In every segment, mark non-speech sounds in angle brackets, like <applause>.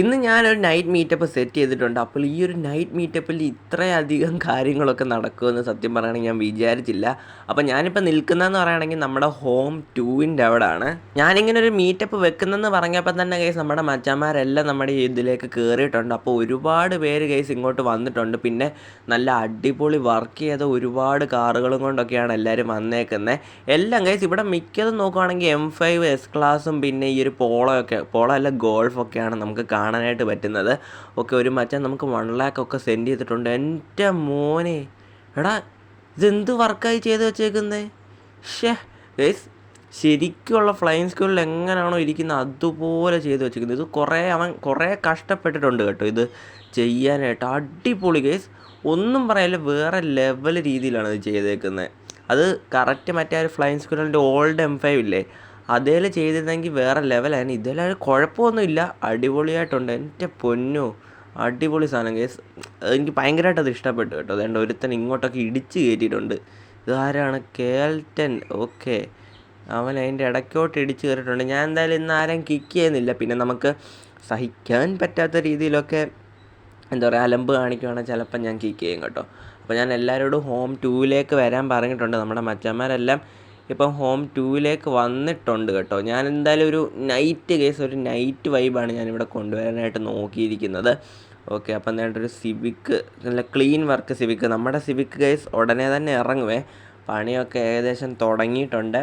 ഇന്ന് ഞാനൊരു night meetup set ചെയ്തിട്ടുണ്ട്. അപ്പോൾ ഈ ഒരു നൈറ്റ് മീറ്റപ്പിൽ ഇത്രയധികം കാര്യങ്ങളൊക്കെ നടക്കുമെന്ന് സത്യം പറയുകയാണെങ്കിൽ ഞാൻ വിചാരിച്ചില്ല. അപ്പോൾ ഞാനിപ്പോൾ നിൽക്കുന്നതെന്ന് പറയുകയാണെങ്കിൽ നമ്മുടെ ഹോം ടൂവിന്റെ അവിടെയാണ് ഞാനിങ്ങനെ ഒരു മീറ്റപ്പ് വെക്കുന്നതെന്ന് പറഞ്ഞപ്പോൾ തന്നെ കേസ് നമ്മുടെ മച്ചാന്മാരെല്ലാം നമ്മുടെ ഇതിലേക്ക് കയറിയിട്ടുണ്ട്. അപ്പോൾ ഒരുപാട് പേര് കേസ് ഇങ്ങോട്ട് വന്നിട്ടുണ്ട്. പിന്നെ നല്ല അടിപൊളി വർക്ക് ചെയ്ത ഒരുപാട് കാറുകളും കൊണ്ടൊക്കെയാണ് എല്ലാവരും വന്നേക്കുന്നത്. എല്ലാം കേസ് ഇവിടെ മിക്കതും നോക്കുവാണെങ്കിൽ എം ഫൈവ് എസ് ക്ലാസും പിന്നെ ഈ ഒരു പോളോ ഒക്കെ പോളോ അല്ല ഗോൾഫൊക്കെയാണ് നമുക്ക് കാണാനായിട്ട് പറ്റുന്നത്. ഓക്കെ ഒരു മച്ചാൻ നമുക്ക് വൺ ലാക്ക് ഒക്കെ സെൻഡ് ചെയ്തിട്ടുണ്ട്. എന്റെ മോനെ. എടാ ഇതെന്ത് വർക്കായി ചെയ്ത് വെച്ചേക്കുന്നേ? ഷേ ഗൈസ് ശരിക്കുള്ള ഫ്ലൈങ് സ്കൂളിൽ എങ്ങനെയാണോ ഇരിക്കുന്നത് അതുപോലെ ചെയ്ത് വെച്ചിരിക്കുന്നത് ഇത് കുറേ അവൻ കുറേ കഷ്ടപ്പെട്ടിട്ടുണ്ട് കേട്ടോ ഇത് ചെയ്യാനായിട്ട്. അടിപൊളി ഗൈസ് ഒന്നും പറയല്ല വേറെ ലെവൽ രീതിയിലാണ് ഇത് ചെയ്തേക്കുന്നത്. അത് കറക്റ്റ് മറ്റേ ഒരു ഫ്ലൈങ് സ്കൂളിന്റെ ഓൾഡ് എം ഫൈവ് ഇല്ലേ? അതേൽ ചെയ്തിരുന്നെങ്കിൽ വേറെ ലെവലായിരുന്നു. ഇതിലായാലും കുഴപ്പമൊന്നുമില്ല. അടിപൊളിയായിട്ടുണ്ട്. എന്റെ പൊന്നു. അടിപൊളി സാധനം. കേസ് എനിക്ക് ഭയങ്കരമായിട്ട് അത് ഇഷ്ടപ്പെട്ടു കേട്ടോ. അതുകൊണ്ട് ഒരുത്തൻ ഇങ്ങോട്ടൊക്കെ ഇടിച്ച് കയറ്റിയിട്ടുണ്ട് ഇതാരാണ്? കേൾട്ടൻ ഓക്കെ. അവൻ അതിന്റെ ഇടയ്ക്കോട്ട് ഇടിച്ച് കയറിയിട്ടുണ്ട് ഞാൻ എന്തായാലും ഇന്ന് ആരെയും കിക്ക് ചെയ്യുന്നില്ല. പിന്നെ നമുക്ക് സഹിക്കാൻ പറ്റാത്ത രീതിയിലൊക്കെ എന്താ പറയുക അലമ്പ് കാണിക്കുവാണെങ്കിൽ ചിലപ്പോൾ ഞാൻ കിക്ക് ചെയ്യും കേട്ടോ. അപ്പോൾ ഞാൻ എല്ലാവരോടും ഹോം ടൂവിലേക്ക് വരാൻ പറഞ്ഞിട്ടുണ്ട്. നമ്മുടെ മച്ചന്മാരെല്ലാം ഇപ്പം ഹോം ടൂവിലേക്ക് വന്നിട്ടുണ്ട് കേട്ടോ. ഞാൻ എന്തായാലും ഒരു നൈറ്റ് കേസ് ഒരു നൈറ്റ് വൈബാണ് ഞാനിവിടെ കൊണ്ടുവരാനായിട്ട് നോക്കിയിരിക്കുന്നത്. ഓക്കെ അപ്പം ഒരു സിവിക്ക് നല്ല ക്ലീൻ വർക്ക് സിവിക്ക് നമ്മുടെ സിവിക്ക് കേസ് ഉടനെ തന്നെ ഇറങ്ങുവേ. പണിയൊക്കെ ഏകദേശം തുടങ്ങിയിട്ടുണ്ട്.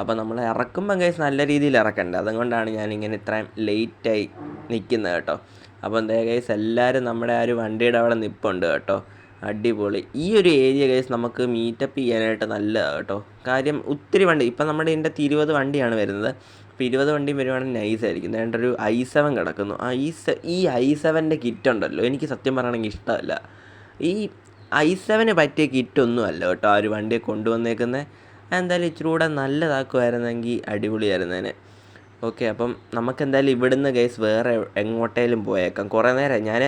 അപ്പോൾ നമ്മൾ ഇറക്കുമ്പം കേസ് നല്ല രീതിയിൽ ഇറക്കണ്ടേ. അതുകൊണ്ടാണ് ഞാനിങ്ങനെ ഇത്രയും ലേറ്റായി നിൽക്കുന്നത് കേട്ടോ. അപ്പോൾ എന്താ കേസ് എല്ലാവരും നമ്മുടെ ആ ഒരു വണ്ടിയുടെ അവിടെ നിൽപ്പുണ്ട് കേട്ടോ. അടിപൊളി. ഈ ഒരു ഏരിയ കേസ് നമുക്ക് മീറ്റപ്പ് ചെയ്യാനായിട്ട് നല്ലതാണ് കേട്ടോ. കാര്യം ഒത്തിരി വണ്ടി ഇപ്പം നമ്മുടെ ഇതിന്റെ ഇരുപത് വണ്ടിയാണ് വരുന്നത്. അപ്പോൾ ഇരുപത് വണ്ടിയും വരുവാണെങ്കിൽ നൈസ് ആയിരിക്കും. വേണ്ട ഒരു ഐ സെവൻ കിടക്കുന്നു. ഐ സെ ഈ ഐ സെവന്റെ കിറ്റ് ഉണ്ടല്ലോ. എനിക്ക് സത്യം പറയണമെങ്കിൽ ഇഷ്ടമല്ല. ഈ ഐ സെവന് പറ്റിയ കിറ്റൊന്നും അല്ല കേട്ടോ ആ ഒരു വണ്ടിയെ കൊണ്ടുവന്നേക്കുന്നത് എന്തായാലും ഇച്ചിരി കൂടെ നല്ലതാക്കുമായിരുന്നെങ്കിൽ അടിപൊളിയായിരുന്നേനെ. ഓക്കെ അപ്പം നമുക്കെന്തായാലും ഇവിടുന്ന് കേസ് വേറെ എങ്ങോട്ടേലും പോയേക്കാം. കുറേ നേരം ഞാൻ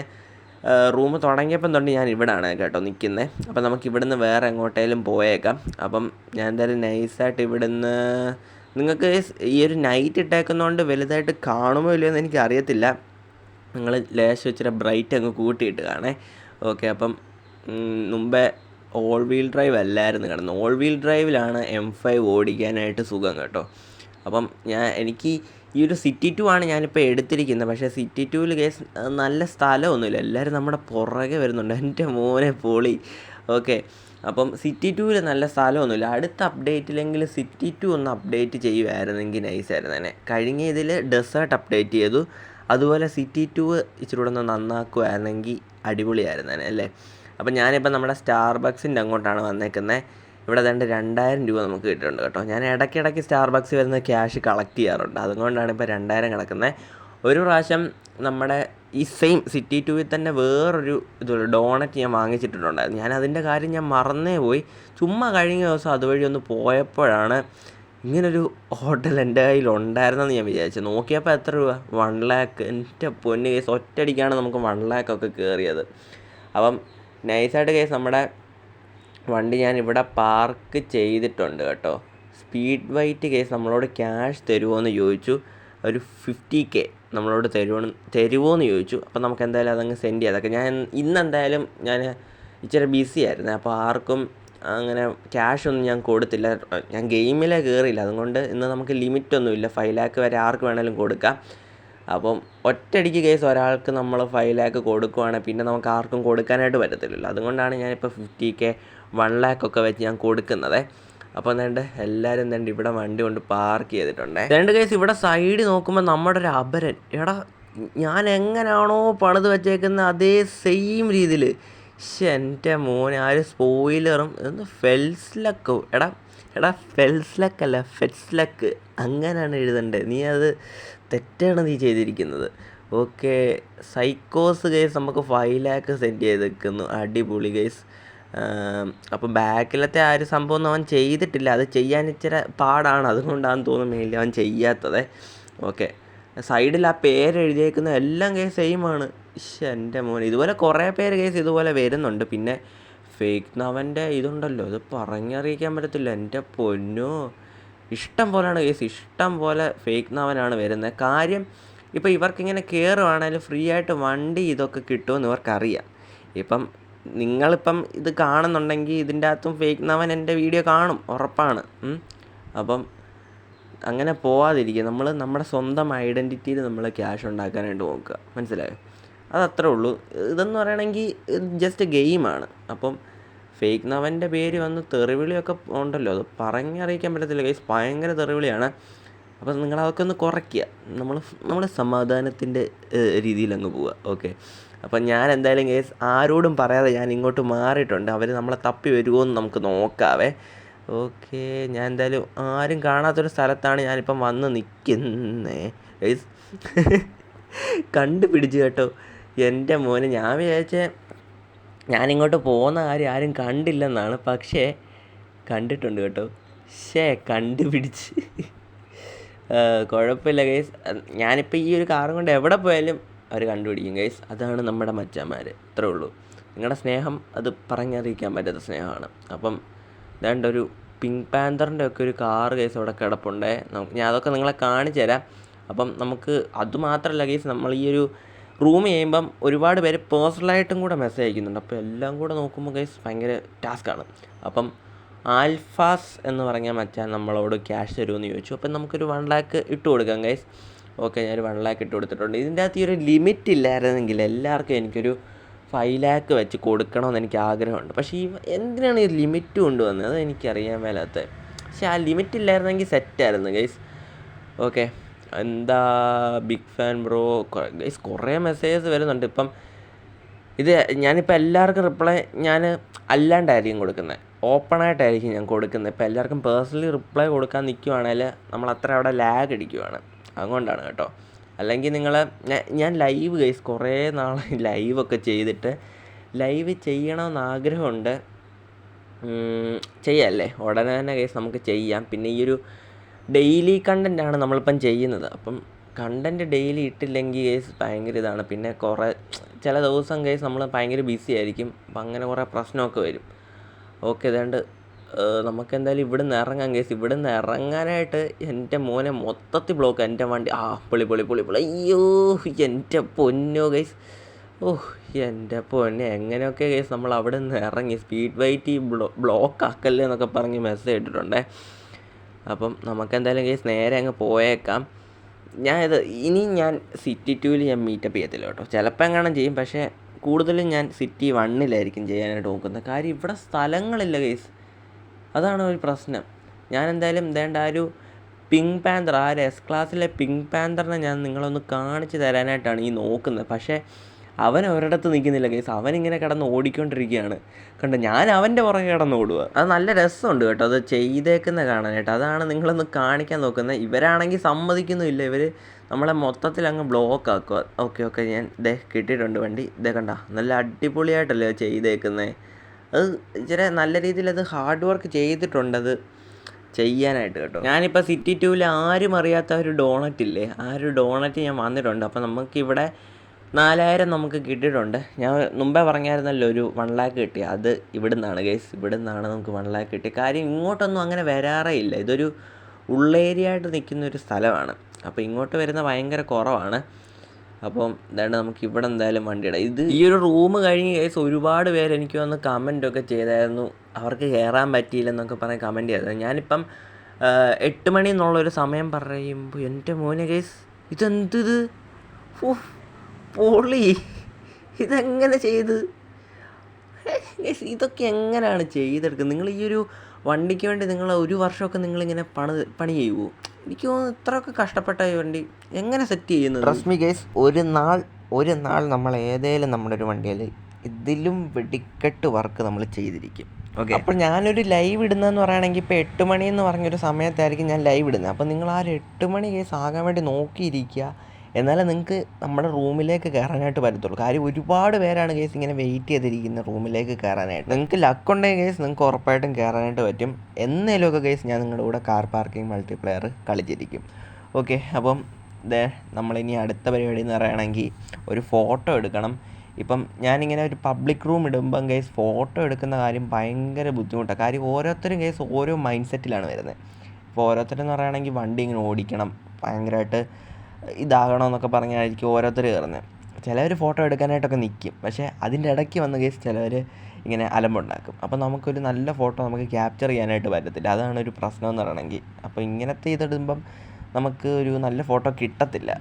റൂം തുടങ്ങിയപ്പം തൊട്ട് ഞാൻ ഇവിടാണ് കേട്ടോ നിൽക്കുന്നത് അപ്പം നമുക്ക് ഇവിടുന്ന് വേറെ എങ്ങോട്ടേലും പോയേക്കാം. അപ്പം ഞാൻ എന്തായാലും നൈസായിട്ട് ഇവിടുന്ന് നിങ്ങൾക്ക് ഈ ഒരു നൈറ്റ് ഇട്ടേക്കുന്നതുകൊണ്ട് വലുതായിട്ട് കാണുമോ ഇല്ലയോ എന്ന് എനിക്ക് അറിയത്തില്ല നിങ്ങൾ ലേശം ഇച്ചിരി ബ്രൈറ്റ് അങ്ങ് കൂട്ടിയിട്ട് കാണേ. ഓക്കെ അപ്പം മുമ്പേ ഓൾ വീൽ ഡ്രൈവ് അല്ലായിരുന്നു കിടന്നത് ഓൾ വീൽ ഡ്രൈവിലാണ് എം ഫൈവ് ഓടിക്കാനായിട്ട് സുഖം കേട്ടോ. അപ്പം ഞാൻ എനിക്ക് ഈ ഒരു സിറ്റി ടു ആണ് ഞാനിപ്പോൾ എടുത്തിരിക്കുന്നത്. പക്ഷേ സിറ്റി ടുവിൽ കേസ് നല്ല സ്ഥലമൊന്നുമില്ല. എല്ലാവരും നമ്മുടെ പുറകെ വരുന്നുണ്ട്. എന്റെ മോനെ പോളി. ഓക്കെ. അപ്പം സിറ്റി ടുവിൽ നല്ല സ്ഥലമൊന്നുമില്ല. അടുത്ത അപ്ഡേറ്റിലെങ്കിൽ സിറ്റി ടു ഒന്ന് അപ്ഡേറ്റ് ചെയ്യുമായിരുന്നെങ്കിൽ നൈസായിരുന്നു തന്നെ കഴിഞ്ഞ ഇതിൽ ഡെസേർട്ട് അപ്ഡേറ്റ് ചെയ്തു. അതുപോലെ സിറ്റി ടു ഇച്ചിരി കൂടെ ഒന്ന് നന്നാക്കുമായിരുന്നെങ്കിൽ അടിപൊളിയായിരുന്നു തന്നെ അല്ലേ? അപ്പം ഞാനിപ്പോൾ നമ്മുടെ സ്റ്റാർബക്സിന്റെ അങ്ങോട്ടാണ് വന്നേക്കുന്നത് ഇവിടെ രണ്ട് രണ്ടായിരം രൂപ നമുക്ക് കിട്ടുന്നുണ്ട് കേട്ടോ. ഞാൻ ഇടയ്ക്കിടയ്ക്ക് സ്റ്റാർബക്സ് വരുന്ന ക്യാഷ് കളക്ട് ചെയ്യാറുണ്ട്. അതുകൊണ്ടാണ് ഇപ്പോൾ രണ്ടായിരം കിടക്കുന്നത് ഒരു പ്രാവശ്യം നമ്മുടെ ഈ സെയിം സിറ്റി ടൂവിൽ തന്നെ വേറൊരു ഇതുള്ള ഡോണറ്റ് ഞാൻ വാങ്ങിച്ചിട്ടുണ്ടായിരുന്നു. ഞാൻ അതിന്റെ കാര്യം ഞാൻ മറന്നേ പോയി. ചുമ്മാ കഴിഞ്ഞ ദിവസം അതുവഴി ഒന്ന് പോയപ്പോഴാണ് ഇങ്ങനൊരു ഹോട്ടൽ എന്റെ കയ്യിൽ ഉണ്ടായിരുന്നെന്ന് ഞാൻ വിചാരിച്ചു. നോക്കിയപ്പോൾ എത്ര രൂപ? വൺ ലാക്ക് എന്റെ പൊന്ന് കേസ് ഒറ്റയടിക്കാണ് നമുക്ക് വൺ ലാക്കൊക്കെ കയറിയത് അപ്പം നൈസായിട്ട് കേസ് നമ്മുടെ വണ്ടി ഞാൻ ഇവിടെ പാർക്ക് ചെയ്തിട്ടുണ്ട് കേട്ടോ. സ്പീഡ് വൈറ്റ് കേസ് നമ്മളോട് ക്യാഷ് തരുമോ എന്ന് ചോദിച്ചു. ഒരു ഫിഫ്റ്റി കെ നമ്മളോട് തരുമോ തരുമോ എന്ന് ചോദിച്ചു. അപ്പോൾ നമുക്ക് എന്തായാലും അതങ്ങ് സെൻഡ് ചെയ്യാം. അതൊക്കെ ഞാൻ ഇന്ന് എന്തായാലും ഞാൻ ഇച്ചിരി ബിസി ആയിരുന്നു. അപ്പോൾ ആർക്കും അങ്ങനെ ക്യാഷ് ഒന്നും ഞാൻ കൊടുത്തില്ല. ഞാൻ ഗെയിമിലെ കയറിയില്ല അതുകൊണ്ട് ഇന്ന് നമുക്ക് ലിമിറ്റൊന്നുമില്ല ഫൈവ് ലാക്ക് വരെ ആർക്ക് വേണമെങ്കിലും കൊടുക്കാം. അപ്പം ഒറ്റയടിക്ക് കേസ് ഒരാൾക്ക് നമ്മൾ ഫൈവ് ലാക്ക് കൊടുക്കുവാണെങ്കിൽ പിന്നെ നമുക്ക് ആർക്കും കൊടുക്കാനായിട്ട് പറ്റത്തില്ലല്ലോ. അതുകൊണ്ടാണ് ഞാനിപ്പോൾ ഫിഫ്റ്റി കെ വൺ ലാക്ക് ഒക്കെ വെച്ച് ഞാൻ കൊടുക്കുന്നത്. അപ്പോൾ എന്താണ്ട്? എല്ലാവരും എന്താണ്ട്? ഇവിടെ വണ്ടി കൊണ്ട് പാർക്ക് ചെയ്തിട്ടുണ്ട്. രണ്ട് കേസ് ഇവിടെ സൈഡ് നോക്കുമ്പോൾ നമ്മുടെ ഒരു അപരൻ. എടാ ഞാൻ എങ്ങനെയാണോ പണിത് വെച്ചേക്കുന്ന അതേ സെയിം രീതിയിൽ പക്ഷെ എന്റെ മോനെ ആ ഒരു സ്പോയിലറും ഒന്ന് ഫെൽസ്ലക്കോ എടാ എടാ ഫെൽസ്ലക്കല്ല ഫെറ്റ്സ്ലക്ക് അങ്ങനെയാണ് എഴുതേണ്ടത് നീ അത് തെറ്റാണ് നീ ചെയ്തിരിക്കുന്നത്. ഓക്കെ സൈക്കോസ് കേസ് നമുക്ക് ഫൈവ് ലാക്ക് സെൻഡ് ചെയ്തേക്കുന്നു. അടിപൊളി കേസ് അപ്പം ബാക്കിലത്തെ ആ ഒരു സംഭവം ഒന്നും അവൻ ചെയ്തിട്ടില്ല. അത് ചെയ്യാൻ ഇച്ചിരി പാടാണ്. അതുകൊണ്ടാണെന്ന് തോന്നുന്നു മെയിൻലി അവൻ ചെയ്യാത്തത്. ഓക്കെ. സൈഡിൽ ആ പേര് എഴുതിയേക്കുന്ന എല്ലാം കേസ് സെയിമാണ് ഇശ്ശെ എന്റെ മോൻ ഇതുപോലെ കുറേ പേര് കേസ് ഇതുപോലെ വരുന്നുണ്ട്. പിന്നെ ഫേക്ക് നവന്റെ ഇതുണ്ടല്ലോ. അത് പറഞ്ഞറിയിക്കാൻ പറ്റത്തില്ല. എന്റെ പൊന്നോ. ഇഷ്ടം പോലെയാണ് കേസ് ഇഷ്ടം പോലെ ഫേക്ക് നവനാണ് വരുന്നത്. കാര്യം ഇപ്പോൾ ഇവർക്കിങ്ങനെ കയറുവാണെങ്കിലും ഫ്രീ ആയിട്ട് വണ്ടി ഇതൊക്കെ കിട്ടുമെന്ന് ഇവർക്കറിയാം. ഇപ്പം നിങ്ങളിപ്പം ഇത് കാണുന്നുണ്ടെങ്കിൽ ഇതിന്റെ അകത്തും ഫേക്ക് നവൻ എന്റെ വീഡിയോ കാണും ഉറപ്പാണ്. അപ്പം അങ്ങനെ പോവാതിരിക്കുക. നമ്മൾ നമ്മുടെ സ്വന്തം ഐഡന്റിറ്റിയിൽ നമ്മൾ ക്യാഷ് ഉണ്ടാക്കാനായിട്ട് നോക്കുക. മനസ്സിലായോ? അതത്രേ ഉള്ളൂ. ഇതെന്ന് പറയണമെങ്കിൽ ജസ്റ്റ് ഗെയിമാണ് അപ്പം ഫേക്ക് നവന്റെ പേര് വന്ന് തെറിവിളിയൊക്കെ ഉണ്ടല്ലോ. അത് പറഞ്ഞറിയിക്കാൻ പറ്റത്തില്ല. ഗൈസ് ഭയങ്കര തെറിവിളിയാണ്. അപ്പം നിങ്ങളതൊക്കെ ഒന്ന് കുറയ്ക്കുക. നമ്മൾ നമ്മൾ സമാധാനത്തിന്റെ രീതിയിൽ അങ്ങ് പോവുക. ഓക്കെ അപ്പം ഞാൻ എന്തായാലും കേസ് ആരോടും പറയാതെ ഞാൻ ഇങ്ങോട്ട് മാറിയിട്ടുണ്ട്. അവർ നമ്മളെ തപ്പി വരുമോ എന്ന് നമുക്ക് നോക്കാവേ. ഓക്കെ ഞാൻ എന്തായാലും ആരും കാണാത്തൊരു സ്ഥലത്താണ് ഞാനിപ്പം വന്ന് നിൽക്കുന്നേ ഗൈസ് കണ്ടുപിടിച്ചു കേട്ടോ. എന്റെ മോനെ ഞാൻ വിചാരിച്ച ഞാനിങ്ങോട്ട് പോകുന്ന കാര്യം ആരും കണ്ടില്ലെന്നാണ്. പക്ഷേ കണ്ടിട്ടുണ്ട് കേട്ടോ. ഷേ കണ്ടുപിടിച്ച്. കുഴപ്പമില്ല ഗൈസ് ഞാനിപ്പോൾ ഈ ഒരു കാറും കൊണ്ട് എവിടെ പോയാലും അവർ കണ്ടുപിടിക്കും ഗൈസ് അതാണ് നമ്മുടെ മച്ചാന്മാർ ഇത്രേ ഉള്ളൂ. നിങ്ങളുടെ സ്നേഹം അത് പറഞ്ഞറിയിക്കാൻ പറ്റാത്ത സ്നേഹമാണ്. അപ്പം ഇതാണ്ട് ഒരു പിങ്ക് പാന്തറിന്റെ ഒക്കെ ഒരു കാർ കേസ് അവിടെ കിടപ്പുണ്ടേ. നമുക്ക് ഞാൻ അതൊക്കെ നിങ്ങളെ കാണിച്ചു തരാം. അപ്പം നമുക്ക് അതുമാത്രമല്ല ഗൈസ് നമ്മൾ ഈ ഒരു റൂം ചെയ്യുമ്പം ഒരുപാട് പേര് പേഴ്സണലായിട്ടും കൂടെ മെസ്സേജ് അയക്കുന്നുണ്ട്. അപ്പോൾ എല്ലാം കൂടെ നോക്കുമ്പോൾ കേസ് ഭയങ്കര ടാസ്ക്കാണ് അപ്പം ആൽഫാസ് എന്ന് പറഞ്ഞ മച്ചാൻ നമ്മളോട് ക്യാഷ് തരുമെന്ന് ചോദിച്ചു. അപ്പം നമുക്കൊരു വൺ ലാക്ക് ഇട്ട് കൊടുക്കാം ഗൈസ് ഓക്കെ ഞാനൊരു വൺ ലാക്ക് ഇട്ട് കൊടുത്തിട്ടുണ്ട്. ഇതിന്റെ അകത്ത് ഈ ഒരു ലിമിറ്റ് ഇല്ലായിരുന്നെങ്കിൽ എല്ലാവർക്കും എനിക്കൊരു ഫൈവ് ലാക്ക് വെച്ച് കൊടുക്കണമെന്ന് എനിക്ക് ആഗ്രഹമുണ്ട്. പക്ഷേ ഈ എന്തിനാണ് ഈ ലിമിറ്റ് കൊണ്ടുവന്നത്? അത് എനിക്കറിയാൻ മേലാത്ത. പക്ഷേ ആ ലിമിറ്റ് ഇല്ലായിരുന്നെങ്കിൽ സെറ്റായിരുന്നു ഗൈസ് ഓക്കെ എന്താ ബിഗ് ഫാൻ ബ്രോ ഗൈസ് കുറേ മെസ്സേജസ് വരുന്നുണ്ട്. ഇപ്പം ഇത് ഞാനിപ്പോൾ എല്ലാവർക്കും റിപ്ലൈ ഞാൻ അല്ലാണ്ടായിരിക്കും കൊടുക്കുന്നത്. ഓപ്പണായിട്ടായിരിക്കും ഞാൻ കൊടുക്കുന്നത്. ഇപ്പോൾ എല്ലാവർക്കും പേഴ്സണലി റിപ്ലൈ കൊടുക്കാൻ നിൽക്കുവാണെങ്കിൽ നമ്മൾ അത്ര അവിടെ ലാഗ് അടിക്കുവാണ് അതുകൊണ്ടാണ് കേട്ടോ. അല്ലെങ്കിൽ നിങ്ങൾ ഞാൻ ലൈവ് ഗൈസ് കുറേ നാളെ ലൈവൊക്കെ <laughs> ചെയ്തിട്ട് ലൈവ് ചെയ്യണമെന്ന് ആഗ്രഹമുണ്ട് ചെയ്യാമല്ലേ ഉടനെ തന്നെ കേസ് നമുക്ക് ചെയ്യാം. പിന്നെ ഈ ഒരു ഡെയിലി കണ്ടന്റാണ് നമ്മളിപ്പം ചെയ്യുന്നത്. അപ്പം കണ്ടന്റ് ഡെയിലി ഇട്ടില്ലെങ്കിൽ കേസ് ഭയങ്കര ഇതാണ്. പിന്നെ കുറേ ചില ദിവസം കേസ് നമ്മൾ ഭയങ്കര ബിസി ആയിരിക്കും. അപ്പം അങ്ങനെ കുറേ പ്രശ്നമൊക്കെ വരും. ഓക്കെ ഏതാണ്ട് നമുക്ക് എന്തായാലും ഇവിടെ നിന്ന് ഇറങ്ങാൻ കേസ് ഇവിടെ നിന്ന് ഇറങ്ങാനായിട്ട് എന്റെ മോനെ മൊത്തത്തിൽ ബ്ലോക്ക് എന്റെ വണ്ടി. ആ പൊളി പൊളി പൊളി പൊളി. അയ്യോ എന്റെ പൊന്നോ ഗൈസ് ഓഹ് എന്റെ പൊന്നെ. എങ്ങനെയൊക്കെ കേസ് നമ്മൾ അവിടെ നിന്ന് ഇറങ്ങി സ്പീഡ് വൈറ്റ് ബ്ലോ ബ്ലോക്ക് ആക്കല്ലേ എന്നൊക്കെ പറഞ്ഞ് മെസ്സേജ് ഇട്ടിട്ടുണ്ടേ. അപ്പം നമുക്ക് എന്തായാലും കേസ് നേരെ അങ്ങ് പോയേക്കാം. ഞാൻ ഇത് ഇനി ഞാൻ സിറ്റി ടൂവിൽ ഞാൻ മീറ്റപ്പ് ചെയ്യത്തില്ല കേട്ടോ. ചിലപ്പോൾ എങ്ങാനും ചെയ്യും. പക്ഷേ കൂടുതലും ഞാൻ സിറ്റി വണ്ണിലായിരിക്കും ചെയ്യാനായിട്ട് നോക്കുന്നത്. കാര്യം ഇവിടെ സ്ഥലങ്ങളില്ല കേസ് അതാണ് ഒരു പ്രശ്നം. ഞാൻ എന്തായാലും വേണ്ട ആ ഒരു പിങ്ക് പാന്തർ ആ ഒരു എസ് ക്ലാസ്സിലെ പിങ്ക് പാന്തറിനെ ഞാൻ നിങ്ങളൊന്ന് കാണിച്ചു തരാനായിട്ടാണ് ഈ നോക്കുന്നത്. പക്ഷേ അവൻ ഒരിടത്ത് നിൽക്കുന്നില്ല കേസ് അവനിങ്ങനെ കിടന്ന് ഓടിക്കൊണ്ടിരിക്കുകയാണ്. കണ്ടോ? ഞാൻ അവന്റെ പുറകെ കിടന്ന് ഓടുക. അത് നല്ല രസമുണ്ട് കേട്ടോ. അത് ചെയ്തേക്കുന്ന കാണാനായിട്ട്. അതാണ് നിങ്ങളൊന്ന് കാണിക്കാൻ നോക്കുന്നത്. ഇവരാണെങ്കിൽ സമ്മതിക്കുന്നുമില്ല. ഇവർ നമ്മളെ മൊത്തത്തിൽ അങ്ങ് ബ്ലോക്ക് ആക്കുക. ഓക്കെ ഓക്കെ ഞാൻ ഇതേ കിട്ടിയിട്ടുണ്ട് വണ്ടി. ഇതേ കണ്ട? നല്ല അടിപൊളിയായിട്ടല്ലേ ചെയ്തേക്കുന്നത് അത് ഇച്ചിരി നല്ല രീതിയിൽ അത് ഹാർഡ് വർക്ക് ചെയ്തിട്ടുണ്ടത് ചെയ്യാനായിട്ട് കേട്ടോ. ഞാനിപ്പോൾ സിറ്റി ടൂവിൽ ആരും അറിയാത്ത ഒരു ഡോണറ്റ് ഇല്ലേ? ആ ഒരു ഡോണറ്റ് ഞാൻ വന്നിട്ടുണ്ട്. അപ്പോൾ നമുക്കിവിടെ നാലായിരം നമുക്ക് കിട്ടിയിട്ടുണ്ട്. ഞാൻ മുമ്പേ പറഞ്ഞായിരുന്നല്ലോ ഒരു വൺ ലാക്ക് കിട്ടി. അത് ഇവിടെ നിന്നാണ് ഗൈസ് ഇവിടെ നിന്നാണ് നമുക്ക് വൺ ലാക്ക് കിട്ടിയത് കാര്യം ഇങ്ങോട്ടൊന്നും അങ്ങനെ വരാറേ ഇല്ല. ഇതൊരു ഉള്ളേരിയ ആയിട്ട് നിൽക്കുന്ന ഒരു സ്ഥലമാണ്. അപ്പോൾ ഇങ്ങോട്ട് വരുന്ന ഭയങ്കര കുറവാണ്. അപ്പം എന്താണ് നമുക്ക് ഇവിടെ എന്തായാലും വണ്ടി ഇടാം. ഇത് ഈ ഒരു റൂം കഴിഞ്ഞ് കേസ് ഒരുപാട് പേര് എനിക്ക് വന്ന് കമന്റ് ഒക്കെ ചെയ്തായിരുന്നു. അവർക്ക് കയറാൻ പറ്റിയില്ലെന്നൊക്കെ പറഞ്ഞ് കമന്റ് ചെയ്തത് ഞാനിപ്പം എട്ട് മണി എന്നുള്ളൊരു സമയം പറയുമ്പോൾ എന്റെ മോനെ കേസ് ഇതെന്ത് ഇത്? പൊളി. ഇതെങ്ങനെ ചെയ്ത്? ഇതൊക്കെ എങ്ങനെയാണ് ചെയ്തെടുക്കുന്നത്? നിങ്ങൾ ഈ ഒരു വണ്ടിക്ക് വേണ്ടി നിങ്ങൾ ഒരു വർഷമൊക്കെ നിങ്ങളിങ്ങനെ പണി പണി ചെയ്യുമോ എനിക്ക് തോന്നുന്നു ഇത്രയൊക്കെ കഷ്ടപ്പെട്ട ഈ വണ്ടി എങ്ങനെ സെറ്റ് ചെയ്യുന്നത്? ട്രസ്റ്റ് മീ ഗൈസ് ഒരു നാൾ ഒരു നാൾ നമ്മൾ ഏതേലും നമ്മുടെ ഒരു വണ്ടിയിൽ ഇതിലും വെടിക്കെട്ട് വർക്ക് നമ്മൾ ചെയ്തിരിക്കും. ഓക്കെ അപ്പോൾ ഞാനൊരു ലൈവ് ഇടുന്നതെന്ന് പറയുകയാണെങ്കിൽ ഇപ്പോൾ എട്ട് മണി എന്ന് പറഞ്ഞൊരു സമയത്തായിരിക്കും ഞാൻ ലൈവ് ഇടുന്നത്. അപ്പോൾ നിങ്ങൾ ആ ഒരു എട്ട് മണി കേസ് ആകാൻ വേണ്ടി നോക്കിയിരിക്കുക. എന്നാലേ നിങ്ങൾക്ക് നമ്മുടെ റൂമിലേക്ക് കയറാനായിട്ട് പറ്റത്തുള്ളൂ. കാര്യം ഒരുപാട് പേരാണ് കേസ് ഇങ്ങനെ വെയിറ്റ് ചെയ്തിരിക്കുന്ന റൂമിലേക്ക് കയറാനായിട്ട് നിങ്ങൾക്ക് ലക്ക് ഉണ്ടെങ്കിൽ കേസ് നിങ്ങൾക്ക് ഉറപ്പായിട്ടും കയറാനായിട്ട് പറ്റും. എന്നേലുമൊക്കെ കേസ് ഞാൻ നിങ്ങളുടെ കൂടെ കാർ പാർക്കിംഗ് മൾട്ടിപ്ലെയർ കളിച്ചിരിക്കും. ഓക്കെ അപ്പം ദേ നമ്മളിനി അടുത്ത പരിപാടി എന്ന് പറയുകയാണെങ്കിൽ ഒരു ഫോട്ടോ എടുക്കണം. ഇപ്പം ഞാനിങ്ങനെ ഒരു പബ്ലിക് റൂം ഇടുമ്പം കേസ് ഫോട്ടോ എടുക്കുന്ന കാര്യം ഭയങ്കര ബുദ്ധിമുട്ടാണ് കാര്യം ഓരോരുത്തരും കേസ് ഓരോ മൈൻഡ് സെറ്റിലാണ് വരുന്നത്. ഇപ്പോൾ ഓരോരുത്തരെന്ന് പറയുകയാണെങ്കിൽ വണ്ടി ഇങ്ങനെ ഓടിക്കണം. ഭയങ്കരമായിട്ട് ഇതാകണമെന്നൊക്കെ പറഞ്ഞായിരിക്കും ഓരോരുത്തർ കയറുന്നത് ചിലവർ ഫോട്ടോ എടുക്കാനായിട്ടൊക്കെ നിൽക്കും പക്ഷേ അതിന്റെ ഇടയ്ക്ക് വന്ന് കേസ് ചിലവർ ഇങ്ങനെ അലമ്പുണ്ടാക്കും. അപ്പോൾ നമുക്കൊരു നല്ല ഫോട്ടോ നമുക്ക് ക്യാപ്ചർ ചെയ്യാനായിട്ട് പറ്റത്തില്ല. അതാണ് ഒരു പ്രശ്നം എന്ന് പറയണമെങ്കിൽ. അപ്പോൾ ഇങ്ങനത്തെ ഇതിടുമ്പം നമുക്ക് ഒരു നല്ല ഫോട്ടോ കിട്ടത്തില്ല.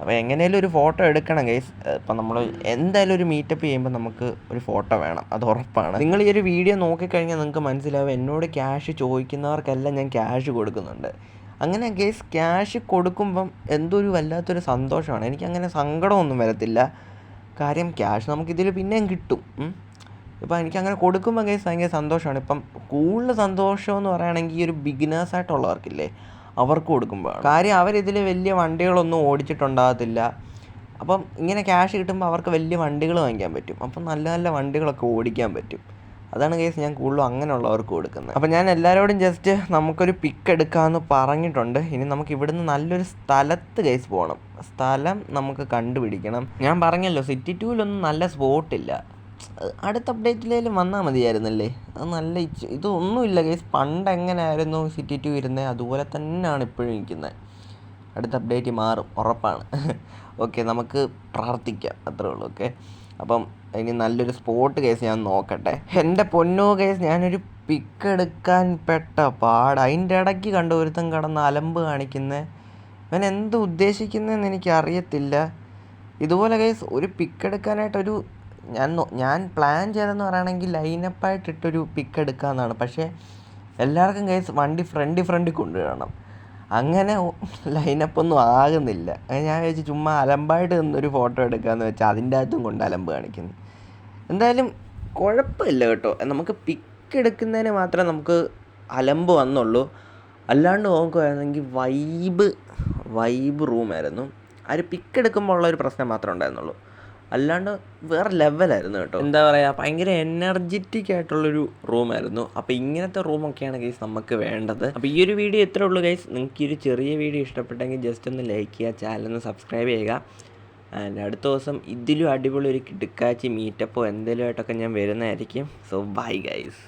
അപ്പോൾ എങ്ങനെയാലും ഒരു ഫോട്ടോ എടുക്കണം ഗൈസ് ഇപ്പം നമ്മൾ എന്തായാലും ഒരു മീറ്റപ്പ് ചെയ്യുമ്പോൾ നമുക്ക് ഒരു ഫോട്ടോ വേണം. അത് ഉറപ്പാണ്. നിങ്ങൾ ഈ ഒരു വീഡിയോ നോക്കിക്കഴിഞ്ഞാൽ നിങ്ങൾക്ക് മനസ്സിലാവും. എന്നോട് ക്യാഷ് ചോദിക്കുന്നവർക്കെല്ലാം ഞാൻ ക്യാഷ് കൊടുക്കുന്നുണ്ട്. അങ്ങനെ ഗൈസ് ക്യാഷ് കൊടുക്കുമ്പം എന്തൊരു വല്ലാത്തൊരു സന്തോഷമാണ്. എനിക്കങ്ങനെ സങ്കടമൊന്നും വരത്തില്ല. കാര്യം ക്യാഷ് നമുക്കിതിൽ പിന്നെയും കിട്ടും. ഇപ്പം എനിക്കങ്ങനെ കൊടുക്കുമ്പോൾ ഗൈസ് ഭയങ്കര സന്തോഷമാണ്. ഇപ്പം കൂടുതൽ സന്തോഷം എന്ന് പറയുകയാണെങ്കിൽ ഈ ഒരു ബിഗിനേഴ്സ് ആയിട്ടുള്ളവർക്കില്ലേ അവർക്ക് കൊടുക്കുമ്പോൾ കാര്യം അവരിതിൽ വലിയ വണ്ടികളൊന്നും ഓടിച്ചിട്ടുണ്ടാകത്തില്ല. അപ്പം ഇങ്ങനെ ക്യാഷ് കിട്ടുമ്പോൾ അവർക്ക് വലിയ വണ്ടികൾ വാങ്ങിക്കാൻ പറ്റും. അപ്പം നല്ല നല്ല വണ്ടികളൊക്കെ ഓടിക്കാൻ പറ്റും. അതാണ് കേസ് ഞാൻ കൂടുതലും അങ്ങനെയുള്ളവർക്ക് കൊടുക്കുന്നത്. അപ്പം ഞാൻ എല്ലാവരോടും ജസ്റ്റ് നമുക്കൊരു പിക്ക് എടുക്കാമെന്ന് പറഞ്ഞിട്ടുണ്ട്. ഇനി നമുക്ക് ഇവിടുന്ന് നല്ലൊരു സ്ഥലത്ത് കേസ് പോകണം സ്ഥലം നമുക്ക് കണ്ടുപിടിക്കണം. ഞാൻ പറഞ്ഞല്ലോ സിറ്റി ടൂവിലൊന്നും നല്ല സ്പോട്ടില്ല അടുത്ത അപ്ഡേറ്റിലേലും വന്നാൽ മതിയായിരുന്നല്ലേ? അത് നല്ല ഇതൊന്നുമില്ല കേസ് പണ്ട് എങ്ങനെയായിരുന്നു സിറ്റി ടു ഇരുന്നത് അതുപോലെ തന്നെയാണ് ഇപ്പോഴും നിൽക്കുന്നത് അടുത്ത അപ്ഡേറ്റ് മാറും ഉറപ്പാണ്. <laughs> ഓക്കെ നമുക്ക് പ്രാർത്ഥിക്കാം. അത്രേ ഉള്ളൂ ഓക്കെ അപ്പം ഇനി നല്ലൊരു സ്പോട്ട് കേസ് ഞാൻ നോക്കട്ടെ. എന്റെ പൊന്നോ കേസ് ഞാനൊരു പിക്ക് എടുക്കാൻ പെട്ട പാട്. അതിന്റെ ഇടയ്ക്ക് കണ്ട ഒരുത്തൻ കടന്ന് അലമ്പ് കാണിക്കുന്നത് അവൻ എന്ത് ഉദ്ദേശിക്കുന്നതെന്ന് എനിക്ക് അറിയത്തില്ല ഇതുപോലെ കേസ് ഒരു പിക്ക് എടുക്കാനായിട്ടൊരു ഞാൻ ഞാൻ പ്ലാൻ ചെയ്തതെന്ന് പറയുകയാണെങ്കിൽ ലൈനപ്പായിട്ടിട്ടൊരു പിക്ക് എടുക്കാമെന്നാണ്. പക്ഷേ എല്ലാവർക്കും കേസ് വണ്ടി ഫ്രണ്ടി ഫ്രണ്ടിൽ കൊണ്ടുവരണം അങ്ങനെ ലൈനപ്പ് ഒന്നും ആകുന്നില്ല. ഞാൻ വിചാരിച്ചു ചുമ്മാ അലമ്പായിട്ട് നിന്നൊരു ഫോട്ടോ എടുക്കാമെന്ന് വെച്ചാൽ അതിന്റെ അകത്തും കൊണ്ട് അലമ്പ് കാണിക്കുന്നു. എന്തായാലും കുഴപ്പമില്ല കേട്ടോ. നമുക്ക് പിക്ക് എടുക്കുന്നതിന് മാത്രമേ നമുക്ക് അലമ്പ് വന്നുള്ളൂ. അല്ലാണ്ട് നോക്കുകയാണെങ്കിൽ വൈബ് വൈബ് റൂമായിരുന്നു ആ ഒരു പിക്ക് എടുക്കുമ്പോൾ ഉള്ള ഒരു പ്രശ്നം മാത്രമേ ഉണ്ടായിരുന്നുള്ളൂ. അല്ലാണ്ട് വേറെ ലെവലായിരുന്നു കേട്ടോ. എന്താ പറയുക ഭയങ്കര എനർജറ്റിക് ആയിട്ടുള്ളൊരു റൂമായിരുന്നു അപ്പോൾ ഇങ്ങനത്തെ റൂമൊക്കെയാണ് ഗൈസ് നമുക്ക് വേണ്ടത്. അപ്പോൾ ഈ ഒരു വീഡിയോ ഇത്രേ ഉള്ളൂ ഗൈസ് നിങ്ങൾക്ക് ഈ ഒരു ചെറിയ വീഡിയോ ഇഷ്ടപ്പെട്ടെങ്കിൽ ജസ്റ്റ് ഒന്ന് ലൈക്ക് ചെയ്യുക ചാനൽ ഒന്ന് സബ്സ്ക്രൈബ് ചെയ്യുക. ആൻഡ് അടുത്ത ദിവസം ഇതിലും അടിപൊളി ഒരു കിടുക്കാച്ചി മീറ്റപ്പോ എന്തെങ്കിലും ആയിട്ടൊക്കെ ഞാൻ വരുന്നതായിരിക്കും. So bye guys